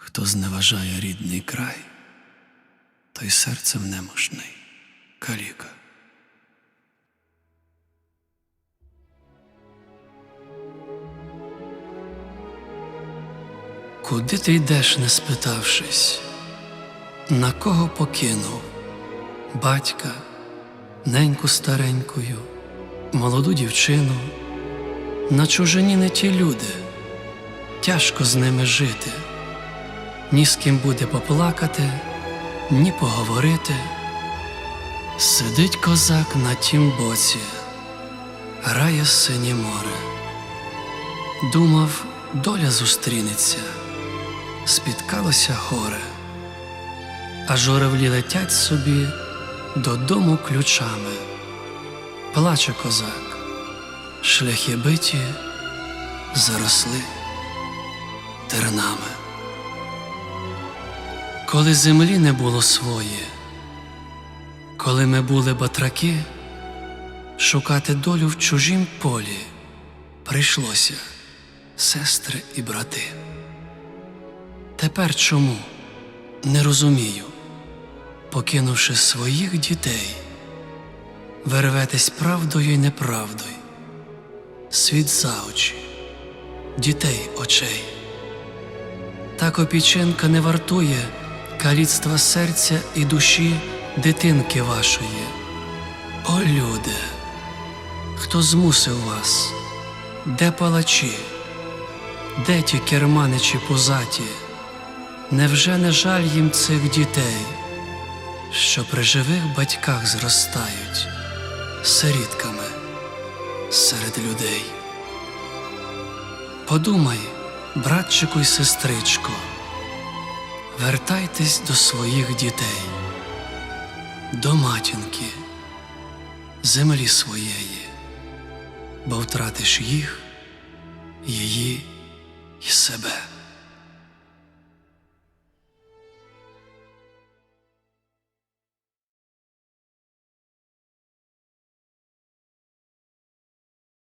Хто зневажає рідний край, той серцем немощний каліка. Куди ти йдеш, не спитавшись, на кого покинув батька, неньку старенькою, молоду дівчину, на чужині не ті люди, тяжко з ними жити, ні з ким буде поплакати, ні поговорити. Сидить козак на тім боці, грає синє море. Думав, доля зустрінеться, спіткалося горе, а журавлі летять собі додому ключами. Плаче козак, шляхи биті заросли тернами. Коли землі не було своє, коли ми були батраки, шукати долю в чужім полі прийшлося, сестри і брати. Тепер чому не розумію, покинувши своїх дітей, ви рветесь правдою й неправдою, світ за очі, дітей очей. Та копійчинка не вартує каліцтва серця і душі дитинки вашої. О, люди, хто змусив вас, де палачі, де ті керманичі позаті? Невже не жаль їм цих дітей, що при живих батьках зростають сирітками серед людей? Подумай, братчику й сестричко, вертайтесь до своїх дітей, до матінки, землі своєї, бо втратиш їх, її і себе.